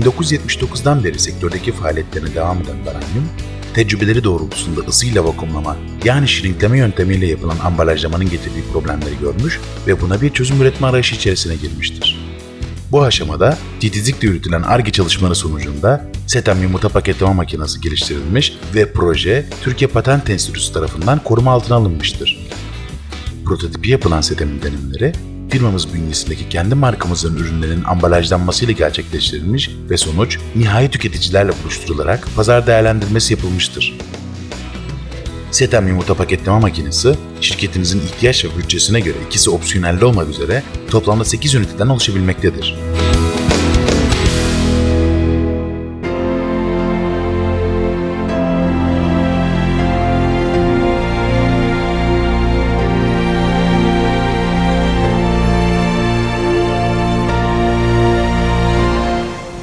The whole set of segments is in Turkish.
1979'dan beri sektördeki faaliyetlerine devam eden Baranyum, tecrübeleri doğrultusunda ısıyla vakumlama yani şirinkleme yöntemiyle yapılan ambalajlamanın getirdiği problemleri görmüş ve buna bir çözüm üretme arayışı içerisine girmiştir. Bu aşamada titizlikle yürütülen ARGE çalışmaları sonucunda SETAM yumurta paketleme makinesi geliştirilmiş ve proje Türkiye Patent Enstitüsü tarafından koruma altına alınmıştır. Prototipi yapılan SETAM'ın denemeleri firmamız bünyesindeki kendi markamızın ürünlerinin ambalajlanmasıyla gerçekleştirilmiş ve sonuç nihai tüketicilerle buluşturularak pazar değerlendirmesi yapılmıştır. Setem yumurta paketleme makinesi, şirketinizin ihtiyaç ve bütçesine göre ikisi opsiyonelli olmak üzere toplamda 8 üniteden oluşabilmektedir.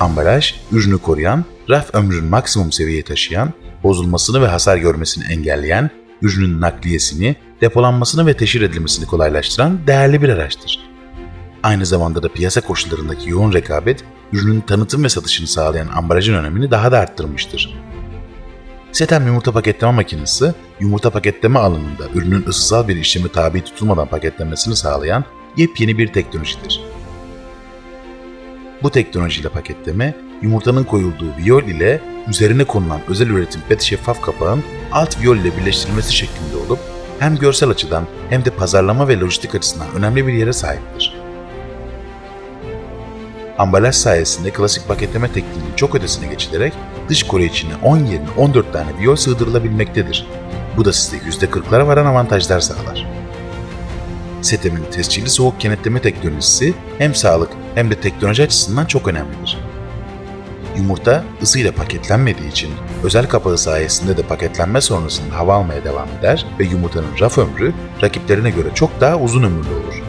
Ambalaj, ürünü koruyan, raf ömrünü maksimum seviyeye taşıyan, bozulmasını ve hasar görmesini engelleyen, ürünün nakliyesini, depolanmasını ve teşhir edilmesini kolaylaştıran değerli bir araçtır. Aynı zamanda da piyasa koşullarındaki yoğun rekabet, ürünün tanıtım ve satışını sağlayan ambalajın önemini daha da arttırmıştır. Setem yumurta paketleme makinesi, yumurta paketleme alanında ürünün ısısal bir işlemi tabi tutulmadan paketlenmesini sağlayan yepyeni bir teknolojidir. Bu teknolojiyle paketleme, yumurtanın koyulduğu viyol ile üzerine konulan özel üretim pet şeffaf kapağın alt viyol ile birleştirilmesi şeklinde olup hem görsel açıdan hem de pazarlama ve lojistik açısından önemli bir yere sahiptir. Ambalaj sayesinde klasik paketleme tekniğinin çok ötesine geçilerek dış kore içine 10 yerine 14 tane viyol sığdırılabilmektedir. Bu da size %40'lara varan avantajlar sağlar. Setem'in tescilli soğuk kenetleme teknolojisi hem sağlık hem de teknoloji açısından çok önemlidir. Yumurta ısıyla paketlenmediği için özel kapağı sayesinde de paketlenme sonrasında hava almaya devam eder ve yumurtanın raf ömrü rakiplerine göre çok daha uzun ömürlü olur.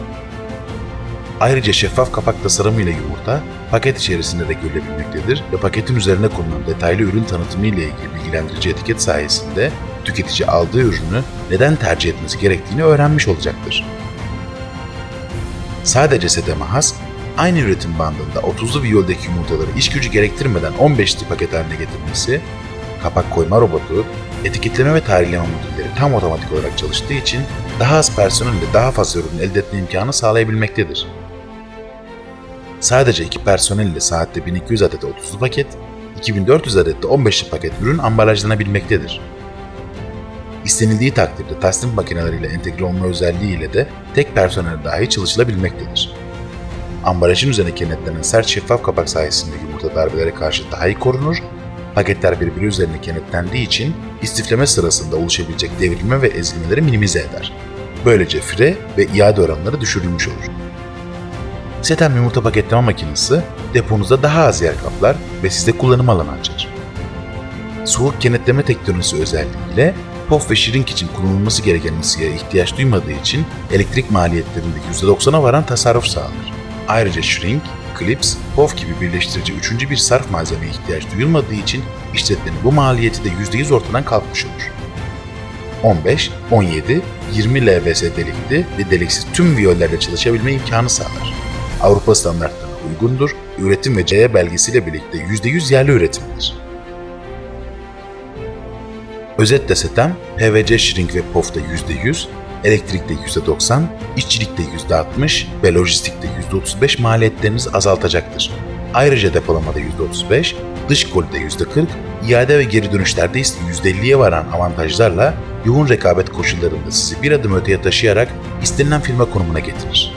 Ayrıca şeffaf kapak tasarımıyla yumurta paket içerisinde de görülebilmektedir ve paketin üzerine konulan detaylı ürün tanıtımı ile ilgili bilgilendirici etiket sayesinde tüketici aldığı ürünü neden tercih etmesi gerektiğini öğrenmiş olacaktır. Sadece sedeme has, aynı üretim bandında 30'lu viyoldeki yumurtaları iş gücü gerektirmeden 15'li paket haline getirmesi, kapak koyma robotu, etiketleme ve tarihleme modülleri tam otomatik olarak çalıştığı için daha az personelle daha fazla ürün elde etme imkanı sağlayabilmektedir. Sadece iki personel ile saatte 1200 adet 30'lu paket, 2400 adet de 15'li paket ürün ambalajlanabilmektedir. İstenildiği takdirde tasnim makineleriyle entegre olma özelliğiyle de tek personel dahi çalışılabilmektedir. Ambalajın üzerine kenetlenen sert şeffaf kapak sayesinde yumurta darbelere karşı daha iyi korunur, paketler birbiri üzerine kenetlendiği için istifleme sırasında oluşabilecek devrilme ve ezilmeleri minimize eder. Böylece fire ve iade oranları düşürülmüş olur. Setem yumurta paketleme makinesi deponuzda daha az yer kaplar ve size kullanım alanı açar. Soğuk kenetleme teknolojisi özelliğiyle POF ve şirink için kullanılması gereken ısıya ihtiyaç duymadığı için elektrik maliyetlerinde %90'a varan tasarruf sağlar. Ayrıca shrink, clips, POF gibi birleştirici üçüncü bir sarf malzemeye ihtiyaç duyulmadığı için işletmenin bu maliyeti de %100 ortadan kalkmış olur. 15, 17, 20 LVS delikli ve deliksiz tüm viyollerle çalışabilme imkanı sağlar. Avrupa standartlarına uygundur, üretim ve CE belgesiyle birlikte %100 yerli üretimdir. Özetle setem, PVC shrink ve POF'ta %100, elektrikte %90, işçilikte %60 ve lojistikte %35 maliyetlerinizi azaltacaktır. Ayrıca depolamada %35, dış kolide %40, iade ve geri dönüşlerde ise %50'ye varan avantajlarla yoğun rekabet koşullarında sizi bir adım öteye taşıyarak istenilen firma konumuna getirir.